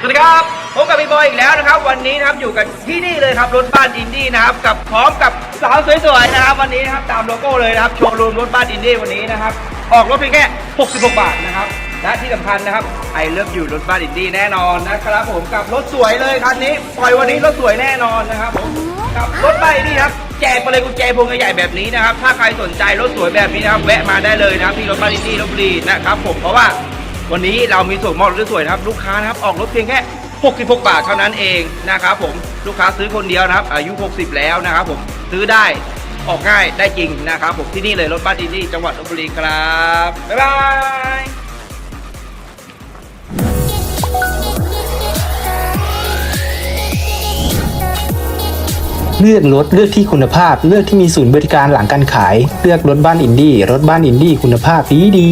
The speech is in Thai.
สวัสดีครับพบกับพี่บอยอีกแล้วนะครับ วันนี้นะครับอยู่กันที่นี่เลยครับรถบ้านอินดี้นะครับกับพร้อมกับสาวสวยๆนะครับ วันนี้นะครับตามโลโก้เลยนะครับโชว์รูมรถบ้านอินดี้วันนี้นะครับออกรถเพียงแค่ 66 บาทนะครับและที่สำคัญนะครับไอเลิฟอยู่รถบ้านอินดี้แน่นอนนะครับผมกับรถสวยเลยคันนี้ปล่อยวันนี้รถสวยแน่นอนนะครับผมกับรถบ้านอินดี้ครับแจกไปเลยกุญแจพวงใหญ่แบบนี้นะครับถ้าใครสนใจรถสวยแบบนี้นะครับแวะมาได้เลยนะครับที่รถบ้านอินดี้ลบบุรีนะครับผมเพราะว่า วันนี้เรามีส่วนมอบรถสวยนะครับ ลูกค้านะครับออกรถเพียงแค่ 66 บาทเท่านั้นเองนะครับผมลูกค้าซื้อคนเดียวนะครับ อายุ 60 แล้วนะครับผมซื้อได้ออกง่ายได้จริงนะครับผมที่นี่เลยรถบ้านดีดีจังหวัดลบบุรีครับ บ๊ายบายเลือกรถเลือกที่คุณภาพ เลือกที่มีศูนย์บริการหลังการขาย เลือกรถบ้านอินดี้รถบ้านอินดี้คุณภาพดีดี